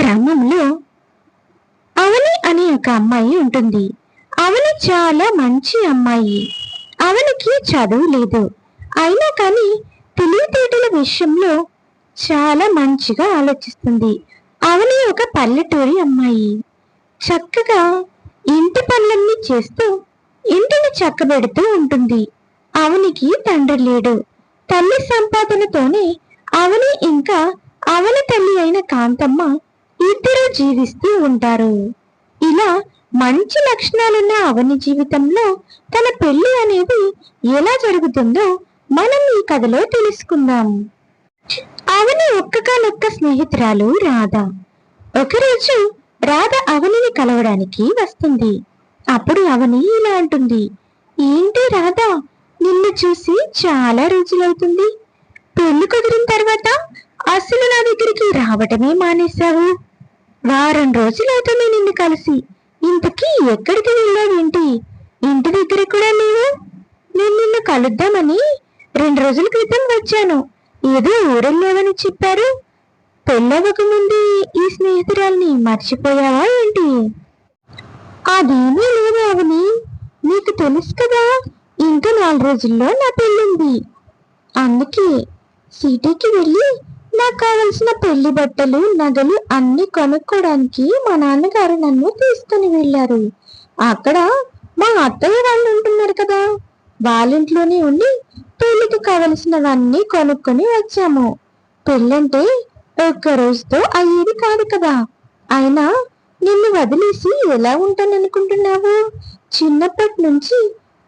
గ్రామంలో అవని అనే ఒక అమ్మాయి ఉంటుంది. అవని చాలా మంచి అమ్మాయి. అవనికి చదువు లేదు. అయినా కానీ తెలివితేటల విషయంలో చాలా మంచిగా ఆలోచిస్తుంది. అవని ఒక పల్లెటూరి అమ్మాయి. చక్కగా ఇంటి పనులన్నీ చేస్తూ ఇంటిని చక్కబెడుతూ ఉంటుంది. అవనికి తండ్రి లేడు. తల్లి సంపాదనతోనే అవని ఇంకా అవని తల్లి అయిన కాంతమ్మ ఇద్దరు జీవిస్తూ ఉంటారు. ఇలా మంచి లక్షణాలున్న అవని జీవితంలో తన పెళ్ళి అనేది ఎలా జరుగుతుందో మనం ఈ కథలో తెలుసుకుందాం. అవని ఒక్కగానొక్క స్నేహితురాలు రాధ. ఒకరోజు రాధ అవనిని కలవడానికి వస్తుంది. అప్పుడు అవని ఇలా అంటుంది. ఏంటి రాధ నిన్ను చూసి చాలా రోజులవుతుంది. పెళ్ళి కుదిరిన తర్వాత అసలు నా దగ్గరికి రావటమే మానేశావు. వారం రోజులవుతుంది నిన్ను కలిసి. ఇంతకీ ఎక్కడికి వెళ్ళావేంటి ఇంటి దగ్గర కూడా లేవు? నేను నిన్ను కలుద్దామని రెండు రోజుల క్రితం వచ్చాను. ఏదో ఊరెళ్ళావని చెప్పారు. పెళ్ళవక ముందే ఈ స్నేహితురాల్ని మర్చిపోయావా ఏంటి? అదేమీ లేదు అవని. నీకు తెలుసు కదా ఇంకా నాలుగు రోజుల్లో నా పెళ్ళింది. అందుకే సిటీకి వెళ్ళి నాకు కావలసిన పెళ్ళి బట్టలు నగలు అన్ని కొనుక్కోవడానికి మా నాన్నగారు నన్ను తీసుకుని వెళ్ళారు. అక్కడ మా అత్తయ్య వాళ్ళు ఉంటున్నారు కదా. వాళ్ళింట్లోనే ఉండి పెళ్ళికి కావలసినవన్నీ కొనుక్కొని వచ్చాము. పెళ్ళంటే ఒక్క రోజుతో అయ్యేది కాదు కదా. అయినా నిన్ను వదిలేసి ఎలా ఉంటాననుకుంటున్నావు? చిన్నప్పటి నుంచి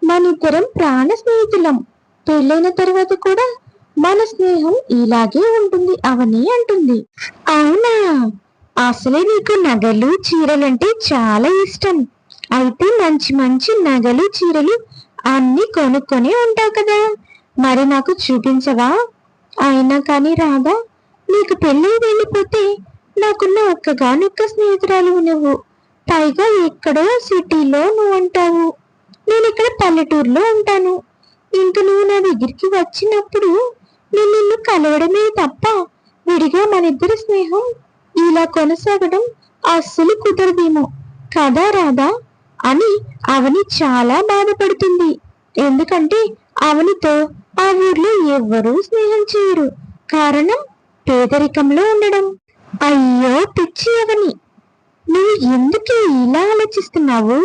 మనిద్దరం ప్రాణ స్నేహితులం. పెళ్ళైన తర్వాత కూడా మన స్నేహం ఇలాగే ఉంటుంది అవని అంటుంది. అవునా? అసలే నీకు నగలు చీరలంటే చాలా ఇష్టం. అయితే మంచి మంచి నగలు చీరలు అన్ని కొనుక్కొని ఉంటావు కదా. మరి నాకు చూపించవా? అయినా కానీ రాదా నీకు పెళ్ళి వెళ్ళిపోతే నాకున్న ఒక్కగానొక్క స్నేహితురాలు నువ్వు. పైగా ఎక్కడో సిటీలో నువ్వు ఉంటావు. నేను ఇక్కడ పల్లెటూరులో ఉంటాను. ఇంక నువ్వు నా దగ్గరికి వచ్చినప్పుడు నేను నిన్ను కలవడమే తప్ప విడిగా మనిద్దరి స్నేహం ఇలా కొనసాగడం అస్సలు కుదరదేమో. కదా రాధా? అని అవని చాలా బాధపడుతుంది. ఎందుకంటే అవనితో ఆ ఊర్లో ఎవ్వరూ స్నేహం చేయరు. కారణం పేదరికంలో ఉండడం. అయ్యో పిచ్చి అవని! నువ్వు ఎందుకు ఇలా ఆలోచిస్తున్నావు?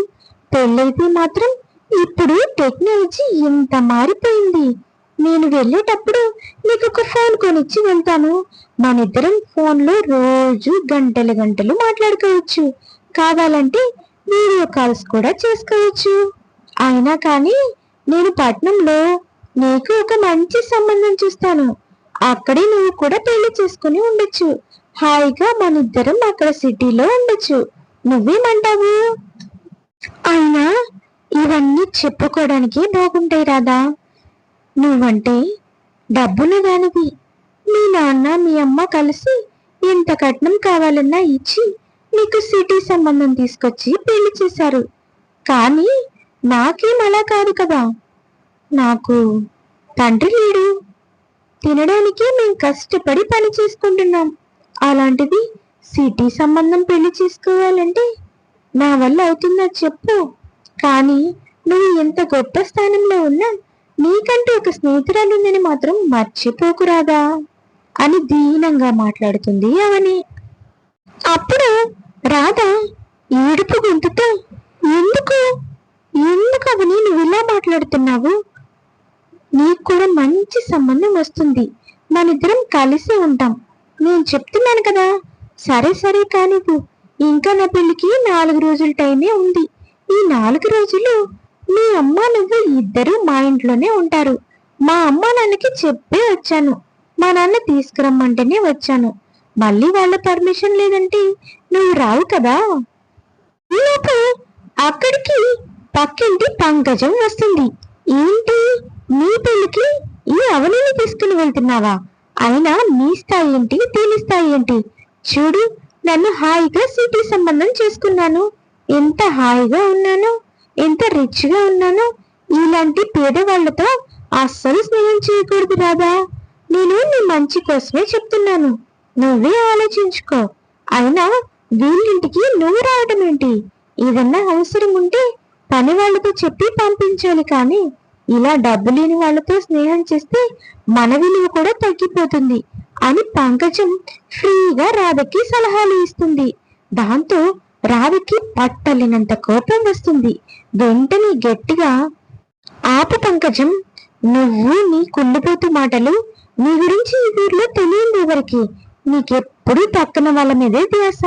పెళ్ళైతే మాత్రం ఇప్పుడు టెక్నాలజీ ఎంత మారిపోయింది. నేను వెళ్ళేటప్పుడు నీకు ఒక ఫోన్ కొనిచ్చి వెళ్తాను. మనిద్దరం ఫోన్లో రోజు గంటలు గంటలు మాట్లాడుకోవచ్చు. కావాలంటే వీడియో కాల్స్ కూడా చేసుకోవచ్చు. అయినా కానీ నేను పట్నంలో నీకు ఒక మంచి సంబంధం చూస్తాను. అక్కడే నువ్వు కూడా పెళ్ళి చేసుకుని ఉండొచ్చు. హాయిగా మనిద్దరం అక్కడ సిటీలో ఉండొచ్చు. నువ్వేమంటావు? అయినా ఇవన్నీ చెప్పుకోవడానికి బాగుంటాయి రాదా నువ్వంటే డబ్బులు దానివి మీ నాన్న మీ అమ్మ కలిసి ఎంత కట్నం కావాలన్నా ఇచ్చి నీకు సిటీ సంబంధం తీసుకొచ్చి పెళ్ళి చేశారు. కానీ నాకేం అలా కాదు కదా. నాకు తండ్రి లేడు. తినడానికి మేము కష్టపడి పని చేసుకుంటున్నాం. అలాంటిది సిటీ సంబంధం పెళ్ళి చేసుకోవాలంటే నా వల్ల అవుతుందా చెప్పు. కానీ నువ్వు ఎంత గొప్ప స్థానంలో ఉన్నా నీకంటూ ఒక స్నేహితురాలుందని మాత్రం మర్చిపోకురాదా అని దీనంగా మాట్లాడుతుంది అవని. అప్పుడు రాధ ఏడుపు గొంతుతో ఎందుకు? ఎందుకు అవని నువ్వు ఇలా మాట్లాడుతున్నావు? నీకు కూడా మంచి సంబంధం వస్తుంది. మనిద్దరం కలిసి ఉంటాం. నేను చెప్తున్నాను కదా. సరే సరే కానివ్వు. ఇంకా నా పెళ్ళికి నాలుగు రోజుల టైమే ఉంది. ఈ నాలుగు రోజులు మీ అమ్మ నువ్వు ఇద్దరు మా ఇంట్లోనే ఉంటారు. మా అమ్మ నాన్నకి చెప్పే వచ్చాను. మా నాన్న తీసుకురమ్మంటేనే వచ్చాను. మళ్ళీ వాళ్ళ పర్మిషన్ లేదంటే నువ్వు రావు కదా? ఈలోపు అక్కడికి పక్కింటి పంకజం వస్తుంది. ఏంటి? నీ పెళ్ళికి ఈ అవనిని తీసుకుని వెళ్తున్నావా? అయినా నీ స్థాయి ఏంటి? దీని స్థాయి ఏంటి? చూడు నన్ను హాయిగా సిటీ సంబంధం చేసుకున్నాను. ఎంత హాయిగా ఉన్నాను. ఎంత రిచ్గా ఇలాంటి పేదవాళ్ళతో అస్సలు స్నేహం చేయకూడదు రాదా నేను నీ మంచి కోసమే చెప్తున్నాను. నువ్వే ఆలోచించుకో. అయినా వీళ్ళింటికి నువ్వు రావడం ఏంటి? ఏదన్నా అవసరం ఉంటే పని వాళ్ళతో చెప్పి పంపించాలి కానీ ఇలా డబ్బు లేని వాళ్ళతో స్నేహం చేస్తే మన విలువ కూడా తగ్గిపోతుంది అని పంకజం ఫ్రీగా రాధకి సలహాలు ఇస్తుంది. దాంతో రావికి పట్టలేనంత కోపం వస్తుంది. వెంటనే గట్టిగా ఆపు పంకజం నువ్వు నీ కుండిపోతు మాటలు నీ గురించి ఈ ఊర్లో తెలియదు ఎవరికి? నీకెప్పుడు పక్కన వాళ్ళ మీదే ధ్యాస.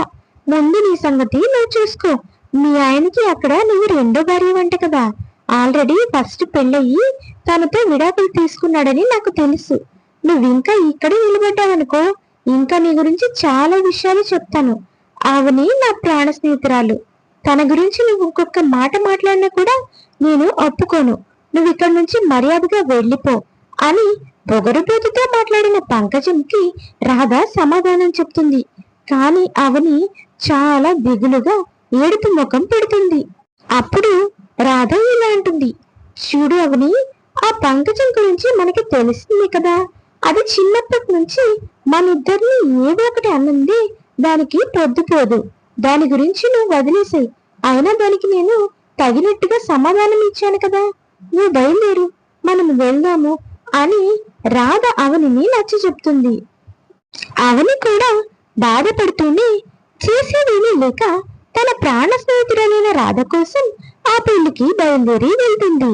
ముందు నీ సంగతి నువ్వు చూసుకో. మీ ఆయనకి అక్కడ నువ్వు రెండో భార్య వంట కదా. ఆల్రెడీ ఫస్ట్ పెళ్ళయి తనతో విడాకులు తీసుకున్నాడని నాకు తెలుసు. నువ్వు ఇంకా ఇక్కడే నిలబడ్డావనుకో ఇంకా నీ గురించి చాలా విషయాలు చెప్తాను. ఆవని నా ప్రాణ స్నేహితురాలు. తన గురించి నువ్వు ఇంకొక మాట మాట్లాడినా కూడా నేను ఒప్పుకోను. నువ్వు ఇక్కడి నుంచి మర్యాదగా వెళ్ళిపో అని పొగరుబోతుతో మాట్లాడిన పంకజంకి రాధ సమాధానం చెప్తుంది. కాని అవని చాలా దిగులుగా ఏడుపు ముఖం పెడుతుంది. అప్పుడు రాధ ఇలా అంటుంది. చూడు అవని ఆ పంకజం గురించి మనకి తెలిసింది కదా. అది చిన్నప్పటి నుంచి మన ఇద్దరిని ఏదో ఒకటి అన్నది దానికి పొద్దుపోదు దాని గురించి నువ్వు వదిలేసాయి. అయినా దానికి నేను తగినట్టుగా సమాధానం ఇచ్చాను కదా. నువ్వు బయలుదేరు. మనం వెళ్దాము అని రాధ అవనిని నచ్చ చెప్తుంది. అవని కూడా బాధపడుతూనే చేసేదేమీ లేక తన ప్రాణ స్నేహితుడైన రాధ కోసం ఆ పెళ్ళికి బయలుదేరి వెళ్తుంది.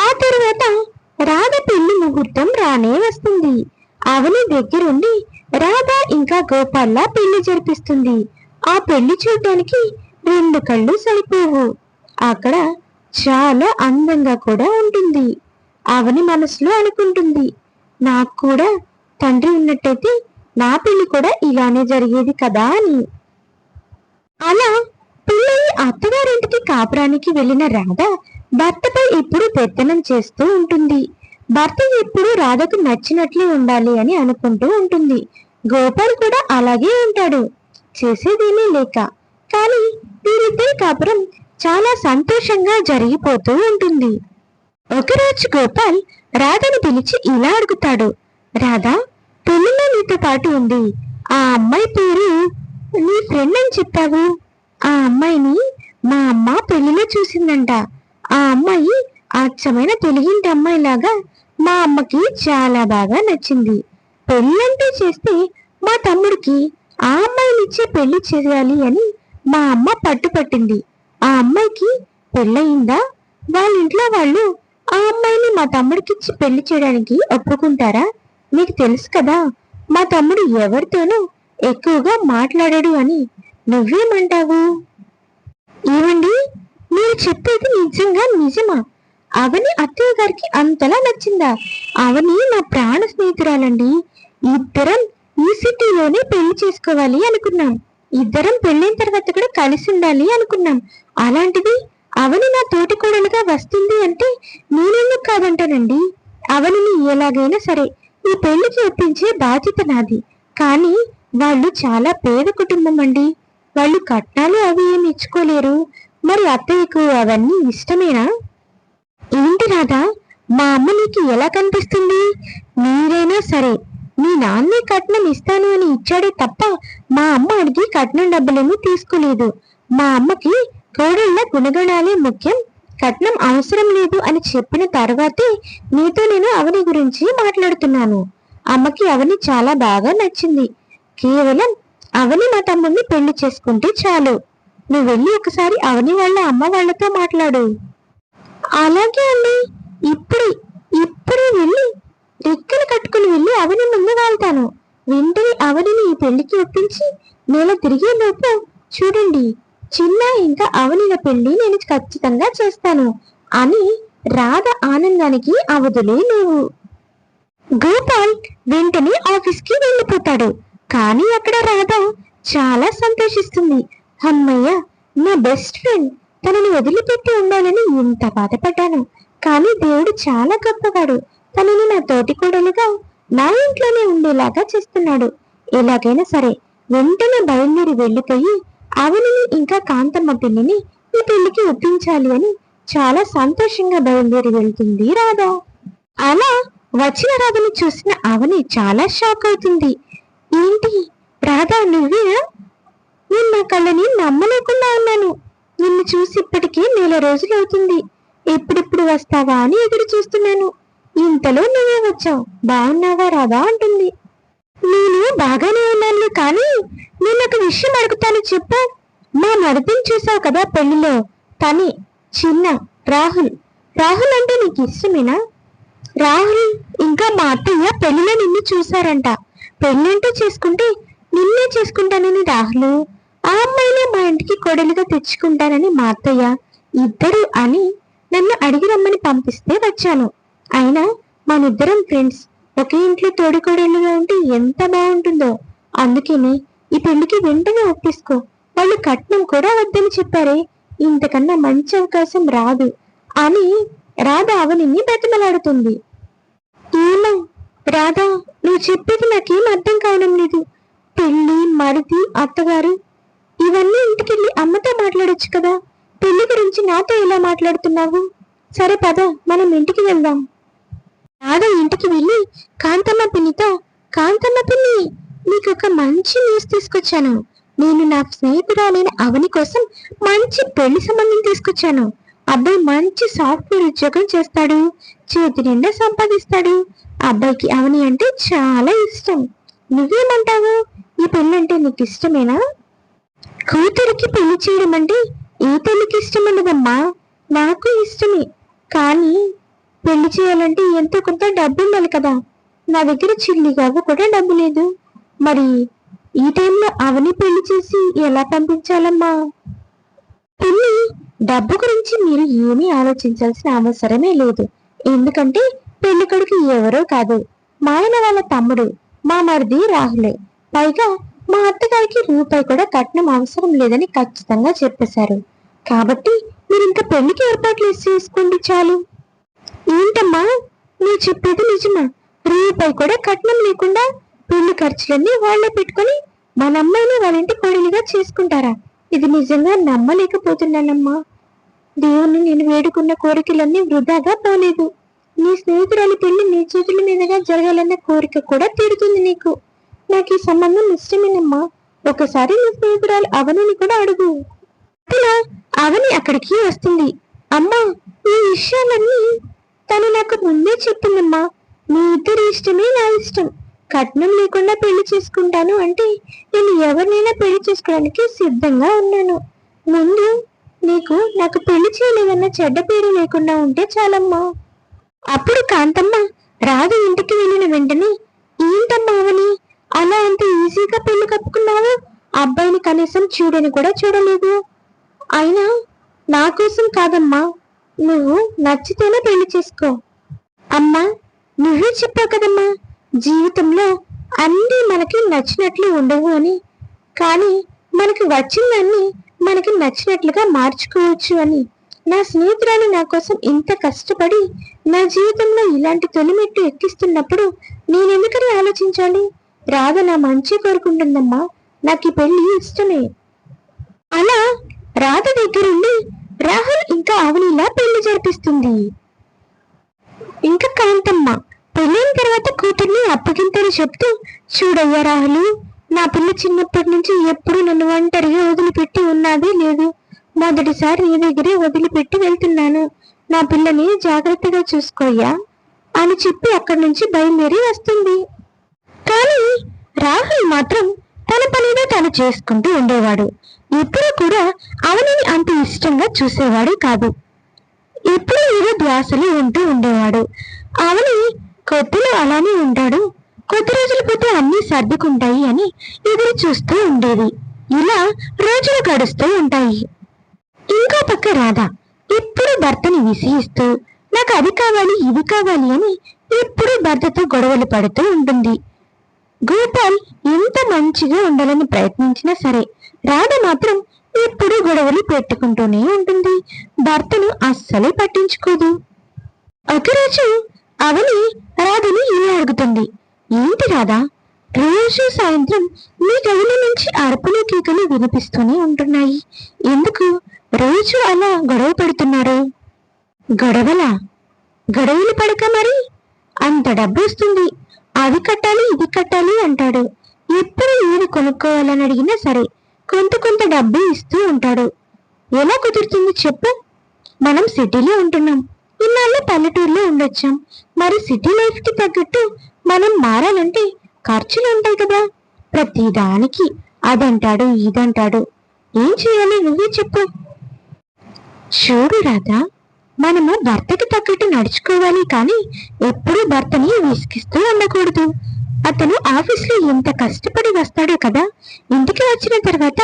ఆ తర్వాత రాధ పెళ్ళి ముహూర్తం రానే వస్తుంది. అవని దగ్గరుండి రాధ ఇంకా గోపాల్ల పెళ్ళి జరిపిస్తుంది. ఆ పెళ్ళి చూడడానికి రెండు కళ్ళు సరిపోవు. అక్కడ చాలా అందంగా కూడా ఉంటుంది. అవని మనసులో అనుకుంటుంది. నాకు కూడా తండ్రి ఉన్నట్టయితే నా పెళ్ళి కూడా ఇలానే జరిగేది కదా అని. అలా పిల్లలు అత్తగారింటికి కాపురానికి వెళ్ళిన రాధ భర్తపై ఎప్పుడు పెత్తనం చేస్తూ ఉంటుంది. భర్త ఎప్పుడు రాధకు నచ్చినట్లే ఉండాలి అని అనుకుంటూ ఉంటుంది. గోపాల్ కూడా అలాగే ఉంటాడు. చేసేదేమీ లేక. కానీ వీరిద్దరి కాపురం చాలా సంతోషంగా జరిగిపోతూ ఉంటుంది. ఒకరోజు గోపాల్ రాధను పిలిచి ఇలా అడుగుతాడు. రాధా పెళ్ళిలో నీతో పాటు ఉంది ఆ అమ్మాయి పేరు నీ ఫ్రెండ్ అని చెప్పావు. ఆ అమ్మాయిని మా అమ్మ పెళ్ళిలో చూసిందంట. ఆ అమ్మాయి అచ్చమైన తెలుగింటి అమ్మాయిలాగా మా అమ్మకి చాలా బాగా నచ్చింది. పెళ్ళంటే చేస్తే మా తమ్ముడికి ఆ అమ్మాయినిచ్చే పెళ్ళి చేయాలి అని మా అమ్మ పట్టుపట్టింది. ఆ అమ్మాయికి పెళ్ళయిందా? వాళ్ళ ఇంట్లో వాళ్ళు ఆ అమ్మాయిని మా తమ్ముడికి ఇచ్చి పెళ్ళి చేయడానికి ఒప్పుకుంటారా? మీకు తెలుసు కదా మా తమ్ముడు ఎవరితోనూ ఎక్కువగా మాట్లాడాడు అని నువ్వేమంటావు? ఏమండి? మీరు చెప్పేది నిజంగా నిజమా? అవని అత్తయ్య గారికి అంతలా నచ్చిందా? అవని నా ప్రాణ స్నేహితురాలండి. ఇద్దరం ఈ సిటీలోనే పెళ్ళి చేసుకోవాలి అనుకున్నాం. ఇద్దరం పెళ్ళైన తర్వాత కూడా కలిసి ఉండాలి అనుకున్నాం. అలాంటిది అవని నా తోటి కోడలుగా వస్తుంది అంటే నేనెందుకు కాదంటానండి? అవనిని ఎలాగైనా సరే ఈ పెళ్ళికి ఒప్పించే బాధ్యత నాది. కానీ వాళ్ళు చాలా పేద కుటుంబం అండి. వాళ్ళు కట్నాలు అవి ఏమి ఇచ్చుకోలేరు. మరి అత్తయ్యకు అవన్నీ ఇష్టమేనా? ఏంటి రాధా మా అమ్మ నీకు ఎలా కనిపిస్తుంది? మీరైనా సరే మీ నాన్నే కట్నం ఇస్తాను అని ఇచ్చాడే తప్ప మా అమ్మ అడిగి కట్నం డబ్బులేమీ తీసుకోలేదు. మా అమ్మకి కోడళ్ళ గుణగణాలే ముఖ్యం. కట్నం అవసరం లేదు అని చెప్పిన తర్వాతే నీతో నేను అవని గురించి మాట్లాడుతున్నాను. అమ్మకి అవని చాలా బాగా నచ్చింది. కేవలం అవని మా తమ్ముడిని పెళ్ళి చేసుకుంటే చాలు. నువ్వు వెళ్ళి ఒకసారి అవని వాళ్ళ అమ్మ వాళ్ళతో మాట్లాడు. అలాగే అండి ఇప్పుడు ఇప్పుడే వెళ్ళి రెక్కలు కట్టుకుని వెళ్ళి అవని ముందు వెళ్తాను. వెంటనే అవనిని ఈ పెళ్ళికి ఒప్పించి నేల తిరిగే లోపు చూడండి చిన్న ఇంకా అవనిల పెళ్ళి నేను ఖచ్చితంగా చేస్తాను అని రాధ ఆనందానికి అవధులే లేవు. గోపాల్ వెంటనే ఆఫీస్కి వెళ్ళిపోతాడు. కానీ అక్కడ రాధ చాలా సంతోషిస్తుంది. అమ్మయ్య నా బెస్ట్ ఫ్రెండ్ తనని వదిలిపెట్టి ఉండాలని ఇంత బాధపడ్డాను. కానీ దేవుడు చాలా గొప్పవాడు. తనని నా తోటి కోడలుగా నా ఇంట్లోనే ఉండేలాగా చేస్తున్నాడు. ఎలాగైనా సరే వెంటనే బయలుదేరి వెళ్ళిపోయి అవనిని ఇంకా కాంతమ్మ పిల్లిని ఈ పెళ్ళికి ఒప్పించాలి అని చాలా సంతోషంగా బయలుదేరి వెళ్తుంది రాధా. అలా వచ్చిన రాధని చూసిన అవని చాలా షాక్ అవుతుంది. ఏంటి? రాధా నువ్వేనా నేను నా కళ్ళని నమ్మలేకుండా ఉన్నాను. నిన్ను చూసి ఇప్పటికీ నెల రోజులు అవుతుంది ఎప్పుడెప్పుడు వస్తావా అని ఎదురు చూస్తున్నాను. ఇంతలో నువ్వే వచ్చావు. బాగున్నావా? రాధా అంటుంది. నేను బాగానే ఉన్నాను కానీ నేను ఒక విషయం అడుగుతాను చెప్పు. మా మరిదిని చూసావు కదా పెళ్ళిలో తని చిన్న రాహుల్. రాహుల్ అంటే నీకు ఇష్టమేనా? రాహుల్ ఇంకా మా అత్తయ్య పెళ్ళిలో నిన్ను చూశారంట. పెళ్ళంటూ చేసుకుంటే నిన్నే చేసుకుంటానని రాహుల్. ఆ అమ్మాయినే మా ఇంటికి కొడలుగా తెచ్చుకుంటానని మా అత్తయ్య. ఇద్దరు అని నన్ను అడిగి రమ్మని పంపిస్తే వచ్చాను. అయినా మనిద్దరం ఫ్రెండ్స్ ఒకే ఇంట్లో తోడుకోడళ్ళుగా ఉంటే ఎంత బాగుంటుందో. అందుకని ఈ పెళ్ళికి వెంటనే ఒప్పిసుకో. వాళ్ళు కట్నం కూడా వద్దని చెప్పారే. ఇంతకన్నా మంచి అవకాశం రాదు. అని రాధ అవనిని బతిమలాడుతుంది. ఏమో రాధా నువ్వు చెప్పేది నాకేం అర్థం కావడం లేదు. పెళ్ళి మరిది అత్తగారు ఇవన్నీ ఇంటికెళ్ళి అమ్మతో మాట్లాడొచ్చు కదా. పెళ్ళి గురించి నాతో ఎలా మాట్లాడుతున్నావు? సరే పద మనం ఇంటికి వెళ్దాం. రాధ ఇంటికి వెళ్ళి కాంతమ్మ పిన్నితో కాంతమ్మ పిన్ని నీకు ఒక మంచి న్యూస్ తీసుకొచ్చాను. నేను నా స్నేహితురాలైన అవని కోసం మంచి పెళ్ళి సంబంధం తీసుకొచ్చాను. అబ్బాయి మంచి సాఫ్ట్వేర్ ఉద్యోగం చేస్తాడు. చేతి నిండా సంపాదిస్తాడు. అబ్బాయికి అవని అంటే చాలా ఇష్టం. నువ్వేమంటావు? ఈ పెళ్ళి అంటే నీకు ఇష్టమేనా కూతురికి పెళ్ళి చేయడం అంటే ఏ తల్లికి ఇష్టం ఉండదమ్మా. నాకు ఇష్టమే. కానీ పెళ్ళి చేయాలంటే ఎంతో కొంత డబ్బు ఉండాలి కదా. నా దగ్గర చిల్లిగావు కూడా డబ్బు లేదు. మరి ఈ టైంలో అవని పెళ్ళి చేసి ఎలా పంపించాలమ్మా? పెళ్ళి డబ్బు గురించి మీరు ఏమీ ఆలోచించాల్సిన అవసరమే లేదు. ఎందుకంటే పెళ్ళి కొడుకు ఎవరో కాదు. మా ఆయన వాళ్ళ తమ్ముడు మా మరిది రాహులే. పైగా మా అత్తగారికి రూపాయి కూడా కట్నం అవసరం లేదని ఖచ్చితంగా చెప్పేశారు. కాబట్టి మీరు ఇంకా పెళ్ళికి ఏర్పాట్లు చేసుకోండి చాలు. ఏంటమ్మా? నువ్వు చెప్పేది నిజమా. రూపాయి కూడా కట్నం లేకుండా పెళ్ళి ఖర్చులన్నీ వాళ్ళే పెట్టుకొని మన అమ్మాయిని వాళ్ళ ఇంటి కోడలిగా చేసుకుంటారా? ఇది నిజంగా నమ్మలేకపోతున్నానమ్మా. దేవుణ్ణి నేను వేడుకున్న కోరికలన్నీ వృధాగా పోలేదు. నీ స్నేహితురాలి పెళ్ళి నీ చేతుల మీదుగా జరగాలన్న కోరిక కూడా తీరుతుంది నీకు. నాకు ఈ సంబంధం ఇష్టమేనమ్మా. ఒకసారి నీ స్నేహితురాలు అవనిని కూడా అడుగు. అవని అక్కడికి వస్తుంది. అమ్మా ఈ విషయాలన్నీ తను నాకు ముందే చెప్పిందమ్మా మీ ఇద్దరి ఇష్టమే నా ఇష్టం. కట్నం లేకుండా పెళ్ళి చేసుకుంటాను అంటే నేను ఎవరినైనా పెళ్ళి చేసుకోవడానికి సిద్ధంగా ఉన్నాను. ముందు నీకు నాకు పెళ్ళి చేయలేదన్న చెడ్డ పేరు లేకుండా ఉంటే చాలమ్మా. అప్పుడు కాంతమ్మ రాధ ఇంటికి వెళ్ళిన వెంటనే ఏంటమ్మా అవని? అలా అంత ఈజీగా పెళ్ళి కప్పుకున్నావు? అబ్బాయిని కనీసం చూడని కూడా చూడలేదు. అయినా నా కోసం కాదమ్మా నువ్వు నచ్చితేనే పెళ్ళి చేసుకో. అమ్మా నువ్వే చెప్పావు కదమ్మా జీవితంలో అన్నీ మనకి నచ్చినట్లు ఉండవు అని. కానీ మనకి వచ్చిందాన్ని మనకి నచ్చినట్లుగా మార్చుకోవచ్చు అని. నా స్నేహితురాలు నా కోసం ఇంత కష్టపడి నా జీవితంలో ఇలాంటి తొలిమెట్టు ఎక్కిస్తున్నప్పుడు నేనెందుకని ఆలోచించాలి? రాధ నా మంచి కోరుకుంటుందమ్మా నాకు ఈ పెళ్ళి ఇష్టమే. అలా రాధ దగ్గరుండి రాహుల్ ఇంకా అవనిలా పెళ్ళి జరిపిస్తుంది. ఇంకా కాంతమ్మ పెళ్ళైన తర్వాత కూతుర్ని అప్పగింతని చెప్తూ చూడయ్యా రాహులు నా పిల్ల చిన్నప్పటి నుంచి ఎప్పుడు నన్ను ఒంటరిగా వదిలిపెట్టి ఉన్నదే లేదు. మొదటిసారి నీ దగ్గరే వదిలిపెట్టి వెళ్తున్నాను. నా పిల్లని జాగ్రత్తగా చూసుకోయ్యా అని చెప్పి అక్కడి నుంచి బయలుదేరి వస్తుంది. కానీ రాహుల్ మాత్రం తన పనిగా తను చేసుకుంటూ ఉండేవాడు. ఇప్పుడు కూడా అవనిని అంత ఇష్టంగా చూసేవాడు కాదు. ఇప్పుడు ఏదో ధ్యాసలు ఉంటూ ఉండేవాడు. అవని కొద్దిలో అలానే ఉంటాడు. కొద్ది రోజులు పోతే అన్ని సర్దుకుంటాయి అని ఎదురు చూస్తూ ఉండేది. ఇలా రోజులు గడుస్తూ ఉంటాయి. ఇంకో పక్క రాధా ఎప్పుడు భర్తని విసిగిస్తూ నాకు అది కావాలి ఇది కావాలి అని ఎప్పుడు భర్తతో గొడవలు పడుతూ ఉంటుంది. గోపాల్ ఎంత మంచిగా ఉండాలని ప్రయత్నించినా సరే రాధ మాత్రం ఎప్పుడూ గొడవలు పెట్టుకుంటూనే ఉంటుంది. భర్తను అస్సలే పట్టించుకోదు. ఒకరోజు అవని రాధని ఇలా అడుగుతుంది. ఏంటి రాధా? రోజు సాయంత్రం మీ గదుల నుంచి అరుపులు కేకలు వినిపిస్తూనే ఉంటున్నాయి. ఎందుకు? రోజు అలా గొడవ పడుతున్నారు. గొడవలా? గొడవలు పడక మరి? అంత డబ్బు వస్తుంది అది కట్టాలి ఇది కట్టాలి అంటాడు. ఎప్పుడు ఏది కొనుక్కోవాలని అడిగినా సరే కొంత కొంత డబ్బు ఇస్తూ ఉంటాడు. ఎలా కుదురుతుంది చెప్పు? మనం సిటీలో ఉంటున్నాం. ఇన్నాళ్ళు పల్లెటూరులో ఉండొచ్చాం. మరి సిటీ లైఫ్కి తగ్గట్టు మనం మారాలంటే ఖర్చులు ఉంటాయి కదా. ప్రతిదానికి అదంటాడు ఇదంటాడు. ఏం చేయాలి నువ్వే చెప్పు. చూడు రాధా మనము భర్తకి తగ్గట్టు నడుచుకోవాలి కానీ ఎప్పుడూ భర్తని విసిగిస్తూ ఉండకూడదు. అతను ఆఫీస్లో ఎంత కష్టపడి వస్తాడో కదా. ఇంటికి వచ్చిన తర్వాత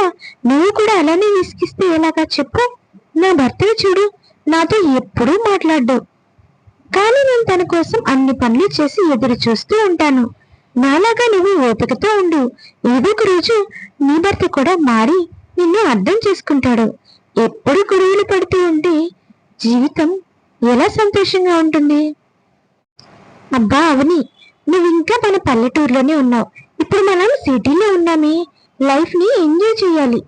నువ్వు కూడా అలానే విసిగిస్తే ఎలాగా చెప్పు. నా భర్తను చూడు నాతో ఎప్పుడూ మాట్లాడ్డు కానీ నేను తన కోసం అన్ని పనులు చేసి ఎదురు చూస్తూ ఉంటాను. నాలాగా నువ్వు ఓపికతో ఉండు. ఏదో ఒక రోజు నీ భర్త కూడా మారి నిన్ను అర్థం చేసుకుంటాడు. ఎప్పుడు గొడవలు పడుతూ ఉంటే జీవితం ఎలా సంతోషంగా ఉంటుంది? అబ్బా అవని నువ్వు ఇంకా మన పల్లెటూరులోనే ఉన్నావు. ఇప్పుడు మనం సిటీలో ఉన్నామే. లైఫ్ని ఎంజాయ్ చేయాలి.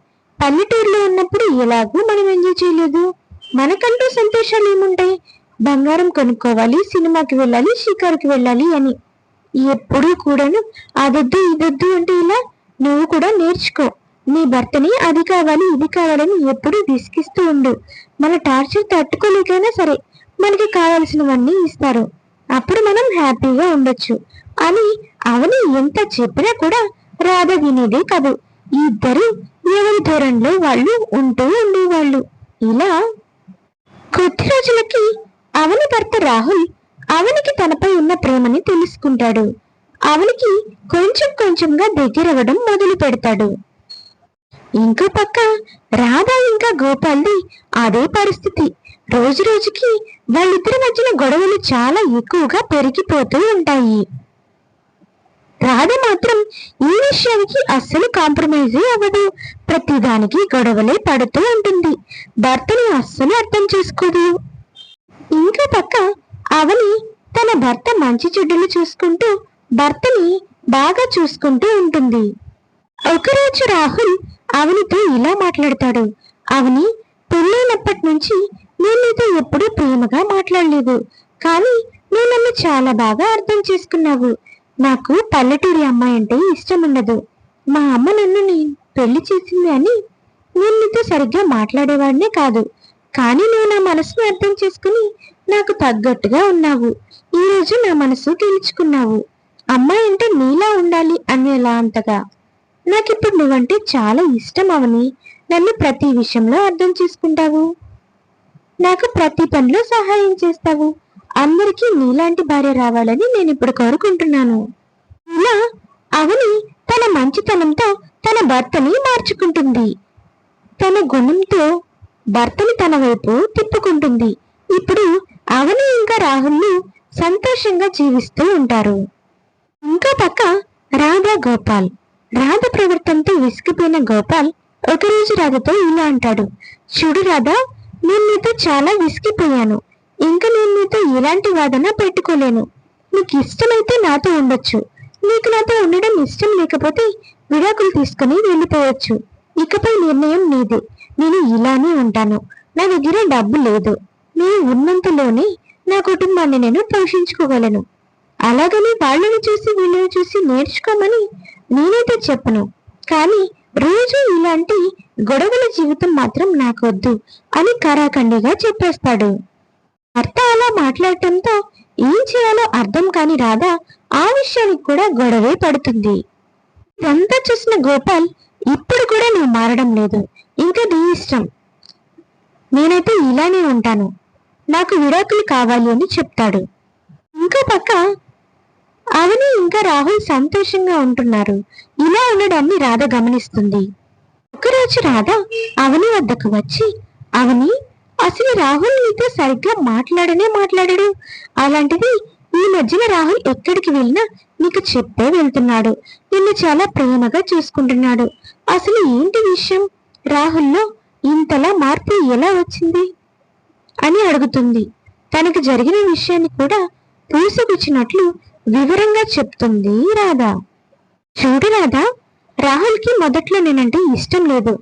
పల్లెటూరులో ఉన్నప్పుడు ఎలాగూ మనం ఎంజాయ్ చేయలేదు. మనకంటూ సంతోషాలు ఏముంటాయి? బంగారం కొనుక్కోవాలి సినిమాకి వెళ్ళాలి షికారుకి వెళ్ళాలి అని. ఎప్పుడూ కూడాను అదొద్దు ఇదొద్దు అంటే ఇలా నువ్వు కూడా నేర్చుకో. నీ భర్తని అది కావాలి ఇది కావాలని ఎప్పుడూ విసిగిస్తూ ఉండు. మన టార్చర్ తట్టుకోలేకైనా సరే మనకి కావాల్సినవన్నీ ఇస్తారు. అప్పుడు మనం హ్యాపీగా ఉండొచ్చు. అని అవని ఎంత చెప్పినా కూడా రాధ వినేదే కాదు. ఇద్దరు ఎవరి దూరంలో వాళ్ళు ఉంటూ ఉండేవాళ్ళు. ఇలా కొద్ది రోజులకి అవని భర్త రాహుల్ అవనికి తనపై ఉన్న ప్రేమని తెలుసుకుంటాడు. అవనికి కొంచెం కొంచెంగా దగ్గరవ్వడం మొదలు పెడతాడు. ఇంకో పక్క రాధ ఇంకా గోపాల్ది అదే పరిస్థితి. రోజు రోజుకి వాళ్ళిద్దరి మధ్యన గొడవలు చాలా ఎక్కువగా పెరిగిపోతూ ఉంటాయి. రాధ మాత్రం ఈ విషయానికి అస్సలు కాంప్రమైజ్ అవ్వదు. ప్రతిదానికి గొడవలే పడుతూ ఉంటుంది. భర్తని అస్సలు అర్థం చేసుకోదు. ఇంకో పక్క అవని తన భర్త మంచి చెడ్డలు చూసుకుంటూ భర్తని బాగా చూసుకుంటూ ఉంటుంది. ఒకరోజు రాహుల్ అవనితో ఇలా మాట్లాడతాడు. అవని పెళ్ళైనప్పటి నుంచి నేను నీతో ఎప్పుడూ ప్రేమగా మాట్లాడలేదు. కానీ నువ్వు నన్ను చాలా బాగా అర్థం చేసుకున్నావు. నాకు పల్లెటూరి అమ్మాయి అంటే ఇష్టం ఉండదు మా అమ్మ నన్ను పెళ్ళి చేసింది అని నేను నీతో సరిగ్గా మాట్లాడేవాడినే కాదు. కానీ నువ్వు నా మనసును అర్థం చేసుకుని నాకు తగ్గట్టుగా ఉన్నావు. ఈ రోజు నా మనసు గెలుచుకున్నావు. అమ్మాయి అంటే నీలా ఉండాలి అనేలా అంతగా. నాకిప్పుడు నువ్వంటే చాలా ఇష్టం అవని నన్ను ప్రతి విషయంలో అర్థం చేసుకుంటావు. నాకు ప్రతి పనిలో సహాయం చేస్తావు. అందరికీ నీలాంటి భార్య రావాలని నేను ఇప్పుడు కోరుకుంటున్నాను. ఇలా అవని తన మంచితనంతో తన భర్తని మార్చుకుంటుంది. తన గుణంతో భర్తని తన వైపు తిప్పుకుంటుంది. ఇప్పుడు అవని ఇంకా రాహుల్ను సంతోషంగా జీవిస్తూ ఉంటారు. ఇంకా పక్క రాధా గోపాల్. రాధ ప్రవర్తనతో విసిగిపోయిన గోపాల్ ఒకరోజు రాధతో ఇలా అంటాడు. చూడు రాధా నేను నీతో చాలా విసిగిపోయాను. ఇంకా నేను నీతో ఎలాంటి వాదన పెట్టుకోలేను. నీకు ఇష్టమైతే నాతో ఉండొచ్చు. నీకు నాతో ఉండడం ఇష్టం లేకపోతే విడాకులు తీసుకుని వెళ్ళిపోవచ్చు. ఇకపై నిర్ణయం నీదే. నేను ఇలానే ఉంటాను. నా దగ్గర డబ్బు లేదు. నేను ఉన్నంతలోనే నా కుటుంబాన్ని నేను పోషించుకోగలను. అలాగని వాళ్ళని చూసి వీళ్ళని చూసి నేర్చుకోమని నేనైతే చెప్పను. కానీ రోజు ఇలాంటి గొడవల జీవితం మాత్రం నాకొద్దు అని కరాఖండిగా చెప్పేస్తాడు. భర్త అలా మాట్లాడటంతో ఏం చేయాలో అర్థం కాని రాధా ఆ విషయానికి కూడా గొడవే పడుతుంది. ఇదంతా చూసిన గోపాల్ ఇప్పుడు కూడా నువ్వు మారడం లేదు ఇంకా నీ ఇష్టం. నేనైతే ఇలానే ఉంటాను నాకు విడాకులు కావాలి అని చెప్తాడు. ఇంకో పక్క అవని ఇంకా రాహుల్ సంతోషంగా ఉంటున్నారు. ఇలా ఉండడాన్ని రాధ గమనిస్తుంది. ఒకరోజు రాధ అవని వద్దకు వచ్చి అవని అసలు రాహుల్ నీతో సరిగ్గా మాట్లాడనే మాట్లాడడు. అలాంటిది ఈ మధ్యన రాహుల్ ఎక్కడికి వెళ్ళినా నీకు చెప్పే వెళ్తున్నాడు. నిన్ను చాలా ప్రేమగా చూసుకుంటున్నాడు. అసలు ఏంటి విషయం? రాహుల్లో ఇంతలా మార్పు ఎలా వచ్చింది? అని అడుగుతుంది. తనకు జరిగిన విషయాన్ని కూడా పూసగుచ్చినట్లు వివరంగా చెప్తుంది రాధా. చూడు రాధా రాహుల్కి మొదట్లో నేనంటే ఇష్టం లేదు.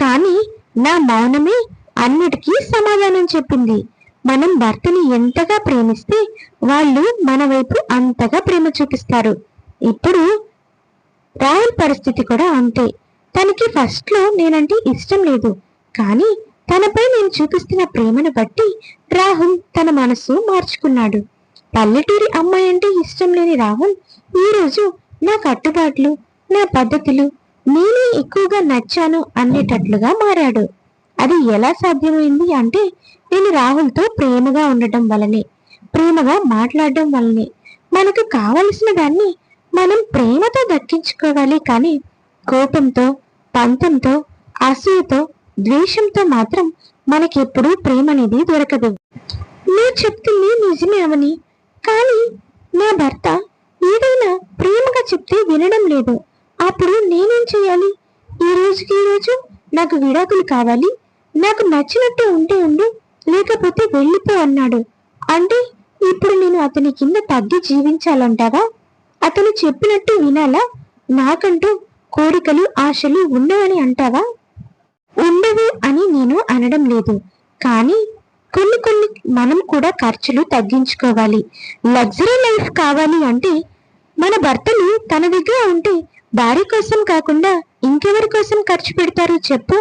కానీ నా మౌనమే అన్నిటికీ సమాధానం చెప్పింది. మనం భర్తని ఎంతగా ప్రేమిస్తే వాళ్ళు మన వైపు అంతగా ప్రేమ చూపిస్తారు. ఇప్పుడు రాహుల్ పరిస్థితి కూడా అంతే. తనకి ఫస్ట్లో నేనంటే ఇష్టం లేదు. కానీ తనపై నేను చూపిస్తున్న ప్రేమను బట్టి రాహుల్ తన మనసు మార్చుకున్నాడు. పల్లెటూరి అమ్మాయి అంటే ఇష్టం లేని రాహుల్ ఈరోజు నా కట్టుబాట్లు నా పద్ధతులు నేనే ఎక్కువగా నచ్చాను అనేటట్లుగా మారాడు. అది ఎలా సాధ్యమైంది అంటే నేను రాహుల్తో ప్రేమగా ఉండటం వలనే ప్రేమగా మాట్లాడడం వలనే. మనకు కావలసిన దాన్ని మనం ప్రేమతో దక్కించుకోవాలి కానీ కోపంతో పంతంతో అసూయతో ద్వేషంతో మాత్రం మనకెప్పుడూ ప్రేమ అనేది దొరకదు. నువ్వు చెప్తుంది నిజమే అవని. కానీ నా భర్త ఏదైనా ప్రేమగా చెప్తే వినడం లేదు. అప్పుడు నేనేం చేయాలి? ఈ రోజుకి రోజు నాకు విడాకులు కావాలి. నాకు నచ్చినట్టు ఉంటే ఉండు లేకపోతే వెళ్ళిపో అన్నాడు. అంటే ఇప్పుడు నేను అతని కింద తగ్గి జీవించాలంటావా? అతను చెప్పినట్టు వినాలా? నాకంటూ కోరికలు ఆశలు ఉండవని అంటావా? ఉండవు అని నేను అనడం లేదు. కానీ కొన్ని కొన్ని మనం కూడా ఖర్చులు తగ్గించుకోవాలి. లగ్జరీ లైఫ్ కావాలి అంటే మన భర్తలు తన దగ్గర ఉంటే భార్య కోసం కాకుండా ఇంకెవరి కోసం ఖర్చు పెడతారు చెప్పు.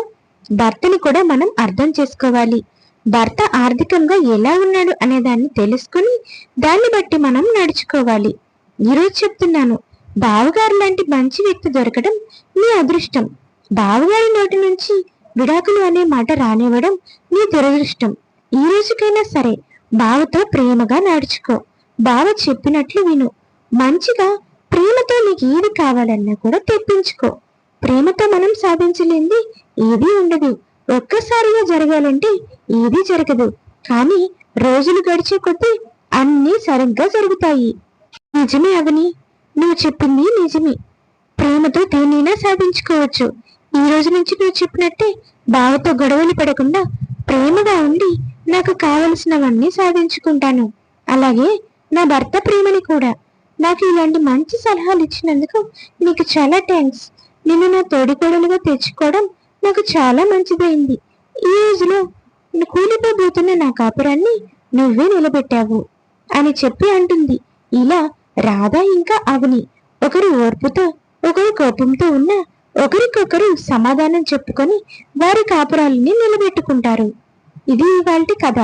భర్తని కూడా మనం అర్థం చేసుకోవాలి. భర్త ఆర్థికంగా ఎలా ఉన్నాడు అనే దాన్ని తెలుసుకుని దాన్ని బట్టి మనం నడుచుకోవాలి. ఈరోజు చెప్తున్నాను బావగారు లాంటి మంచి వ్యక్తి దొరకడం మీ అదృష్టం. బావగారి నోటి నుంచి విడాకులు అనే మాట రానివ్వడం మీ దురదృష్టం. ఈ రోజుకైనా సరే బావతో ప్రేమగా నడుచుకో. బావ చెప్పినట్లు విను. మంచిగా ప్రేమతో నీకు ఏది కావాలన్నా కూడా తెప్పించుకో. ప్రేమతో మనం సాధించలేంది ఏదీ ఉండదు. ఒక్కసారిగా జరగాలంటే ఏదీ జరగదు. కానీ రోజులు గడిచే కొద్దీ అన్నీ సరిగ్గా జరుగుతాయి. నిజమే అవని నువ్వు చెప్పింది నిజమే. ప్రేమతో దేనైనా సాధించుకోవచ్చు. ఈ రోజు నుంచి నువ్వు చెప్పినట్టే బావతో గొడవలు పడకుండా ప్రేమగా ఉండి నాకు కావలసినవన్నీ సాధించుకుంటాను. అలాగే నా భర్త ప్రేమని కూడా. నాకు ఇలాంటి మంచి సలహాలు ఇచ్చినందుకు నీకు చాలా థ్యాంక్స్ నిన్ను నా తోడికోడలుగా తెచ్చుకోవడం నాకు చాలా మంచిదైంది. ఈ రోజులో కూలిపోబోతున్న నా కాపురాన్ని నువ్వే నిలబెట్టావు అని చెప్పి అంటుంది. ఇలా రాధ ఇంకా అవని ఒకరు ఓర్పుతో ఒకరు కోపంతో ఉన్న ఒకరికొకరు సమాధానం చెప్పుకొని వారి కాపురాలని నిలబెట్టుకుంటారు. ఇది ఇవాళ కథ.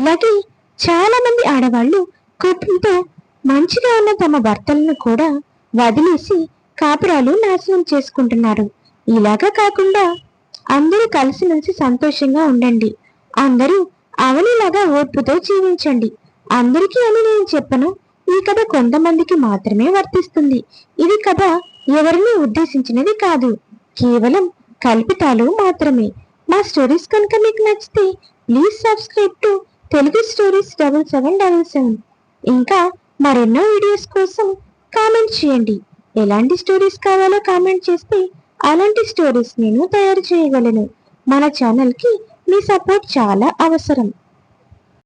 ఇలాగే చాలా మంది ఆడవాళ్ళు కోపంతో మంచిగా ఉన్న తమ భర్తలను కూడా వదిలేసి కాపురాలు నాశనం చేసుకుంటున్నారు. ఇలాగా కాకుండా అందరూ కలిసిమెలిసి సంతోషంగా ఉండండి. అందరూ అవనిలాగా ఓర్పుతో జీవించండి. అందరికీ అని నేను చెప్పను. ఈ కథ కొంతమందికి మాత్రమే వర్తిస్తుంది. ఇది కథ ఎవరిని ఉద్దేశించినది కాదు. కేవలం కల్పితాలు మాత్రమే. మా స్టోరీస్ కనుక మీకు నచ్చితే please subscribe to Telugu stories double seven double seven ఇంకా మరెన్నో వీడియోస్ కోసం కామెంట్ చేయండి. ఎలాంటి స్టోరీస్ కావాలో కామెంట్ చేస్తే అలాంటి స్టోరీస్ నేను తయారు చేయగలను. మన ఛానల్కి మీ సపోర్ట్ చాలా అవసరం.